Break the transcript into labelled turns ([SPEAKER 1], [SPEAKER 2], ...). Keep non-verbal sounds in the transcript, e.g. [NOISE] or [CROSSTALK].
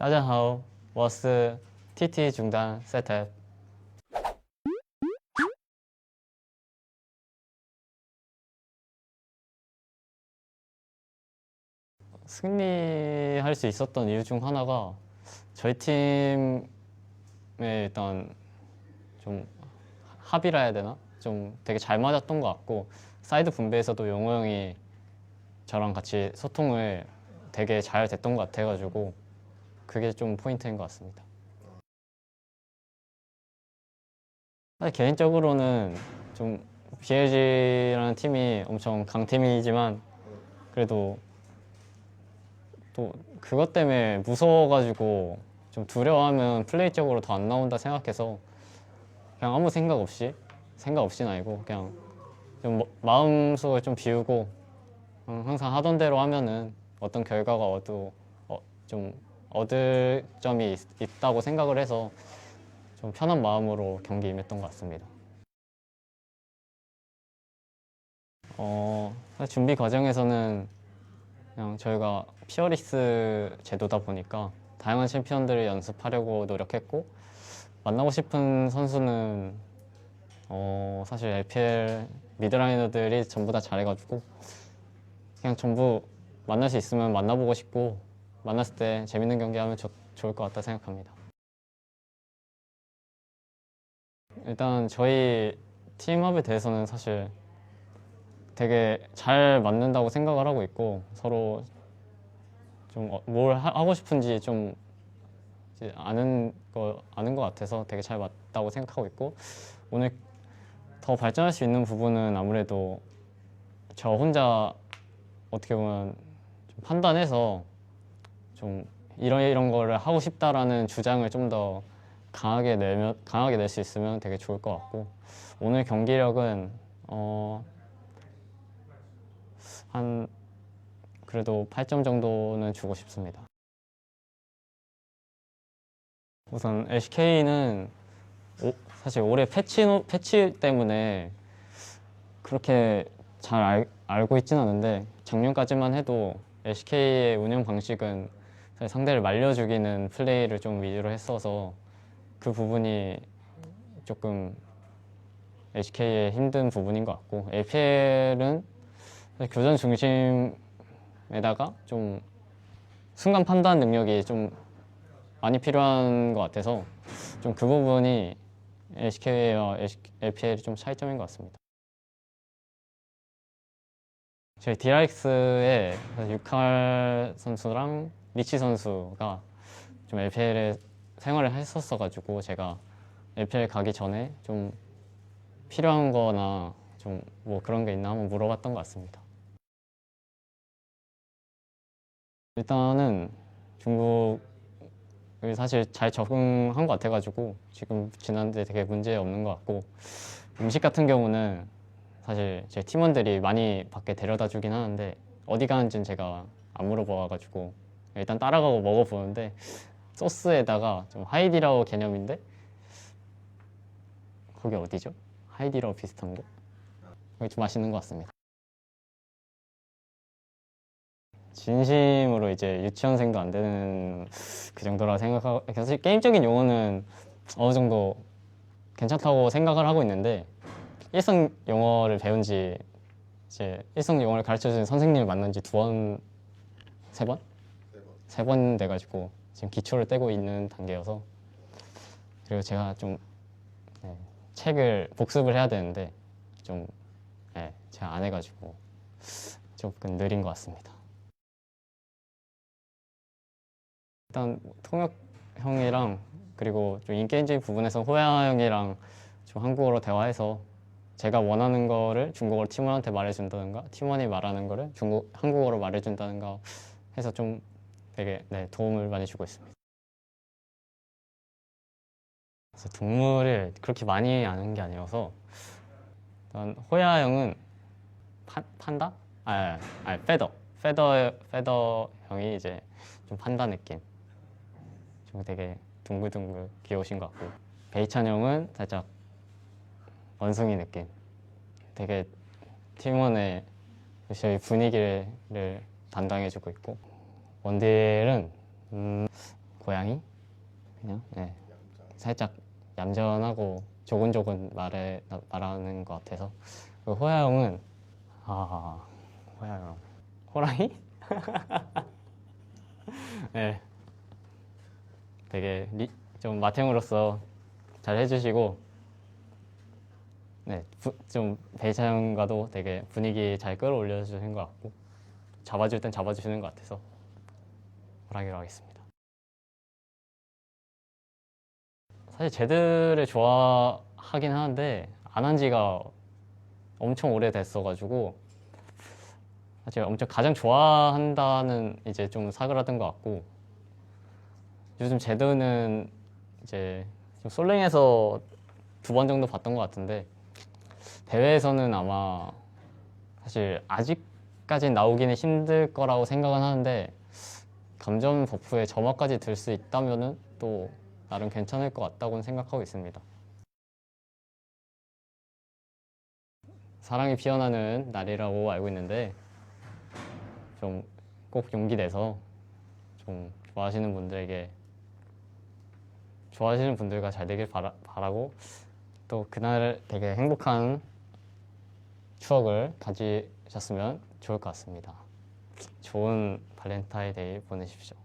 [SPEAKER 1] 大家好，我是 TT 中单 Setup。 승리할 수 있었던 이유 중 하나가 저희 팀의 일단 좀 합이라 해야 되나? 좀 되게 잘 맞았던 것 같고 사이드 분배에서도 용호 형이 저랑 같이 소통을 되게 잘 됐던 것 같아가지고 그게 좀 포인트인 것 같습니다. 사실 개인적으로는 좀 BLG라는 팀이 엄청 강팀이지만 그래도 또 그것 때문에 무서워가지고 좀 두려워하면 플레이적으로 더 안 나온다 생각해서 그냥 아무 생각 없이 생각 없이는 아니고 그냥 좀 뭐- 마음속을 좀 비우고 음, 항상 하던 대로 하면은 어떤 결과가 얻어 어, 좀 얻을 점이 있, 있다고 생각을 해서 좀 편한 마음으로 경기 임했던 것 같습니다. 어, 준비 과정에서는 그냥 저희가 피어리스 제도다 보니까 다양한 챔피언들을 연습하려고 노력했고 만나고 싶은 선수는 어, 사실 LPL 미드라이너들이 전부 다 잘해가지고 그냥 전부 만날 수 있으면 만나보고 싶고 만났을 때 재밌는 경기 하면 좋- 좋을 것 같다 생각합니다. 일단 저희 팀합에 대해서는 사실 되게 잘 맞는다고 생각을 하고 있고 서로 좀 뭘 하고 싶은지 좀 아는 거 아는 것 같아서 되게 잘 맞다고 생각하고 있고 오늘 더 발전할 수 있는 부분은 아무래도 저 혼자 어떻게 보면 좀 판단해서 좀 이런 이런 거를 하고 싶다라는 주장을 좀 더 강하게 내면 강하게 낼 수 있으면 되게 좋을 것 같고 오늘 경기력은 어, 한 그래도 8점 정도는 주고 싶습니다. 우선 LCK는 사실 올해 패치 노- 패치 때문에 그렇게 잘 알, 알고 있지는 않은데 작년까지만 해도 LCK의 운영 방식은 상대를 말려 죽이는 플레이를 좀 위주로 했어서 그 부분이 조금 LCK의 힘든 부분인 것 같고 LPL은 교전 중심에다가 좀 순간 판단 능력이 좀 많이 필요한 것 같아서 좀 그 부분이 LCK와 LPL이 좀 차이점인 것 같습니다. 저희 디라익스의 유칼 선수랑 리치 선수가 좀 LPL에 생활을 했었어가지고 제가 LPL 가기 전에 좀 필요한 거나 좀 뭐 그런 게 있나 한번 물어봤던 것 같습니다. 일단은 중국을 사실 잘 적응한 것 같아가지고 지금 지난데 되게 문제 없는 것 같고 음식 같은 경우는 사실 제 팀원들이 많이 밖에 데려다 주긴 하는데 어디 가는지는 제가 안 물어봐가지고 일단 따라가고 먹어보는데 소스에다가 좀 하이디라오 개념인데 거기 어디죠? 하이디라오 비슷한 곳? 거기 좀 맛있는 것 같습니다. 진심으로 이제 유치원생도 안 되는 그 정도라 생각하고 사실 게임적인 용어는 어느 정도 괜찮다고 생각을 하고 있는데 일상 영어를 배운 지 이제 일상 영어를 가르쳐 주는 선생님을 만난 지 두 번, 세 번? 세 번 돼가지고 지금 기초를 떼고 있는 단계여서 그리고 제가 좀 네, 책을 복습을 해야 되는데 좀 네, 제가 안 해가지고 조금 느린 것 같습니다. 일단 통역 형이랑 그리고 좀 인게임적인 부분에서 호야 형이랑 좀 한국어로 대화해서 제가 원하는 거를 중국어로 팀원한테 말해준다든가 팀원이 말하는 거를 중국 한국어로 말해준다든가 해서 좀 되게 네, 도움을 많이 주고 있습니다. 그래서 동물을 그렇게 많이 아는 게 아니어서 일단 호야 형은 판, 판다? 아, 아, 페더. 페더 페더 형이 이제 좀 판다 느낌. 좀 되게 둥글둥글 귀여우신 것 같고 베이찬 형은 살짝 원숭이 느낌. 되게 팀원의 저희 분위기를 담당해주고 있고 원딜은 음, 고양이 그냥 네. 살짝 얌전하고 조근조근 말해 말하는 것 같아서 그 호야 형은 아 호야 형 호랑이? 네. [LAUGHS] 되게 리, 좀 마탱으로서 잘 해주시고 네, 부, 좀 베이차 형과도 되게 분위기 잘 끌어올려 주시는 것 같고 잡아줄 땐 잡아주시는 것 같아서 호랑이로 하겠습니다. 사실 제드를 좋아하긴 하는데 안 한 지가 엄청 오래됐어가지고 사실 엄청 가장 좋아한다는 이제 좀 사그라든 것 같고 요즘 제드는 이제 좀 솔랭에서 두 번 정도 봤던 것 같은데 대회에서는 아마 사실 아직까지 나오기는 힘들 거라고 생각은 하는데 감점 버프에 점화까지 들 수 있다면은 또 나름 괜찮을 것 같다고는 생각하고 있습니다. 사랑이 피어나는 날이라고 알고 있는데 좀 꼭 용기 내서 좀 좋아하시는 분들에게 좋아하시는 분들과 잘 되길 바라, 바라고 또 그날 되게 행복한 추억을 가지셨으면 좋을 것 같습니다. 좋은 발렌타인데이 보내십시오.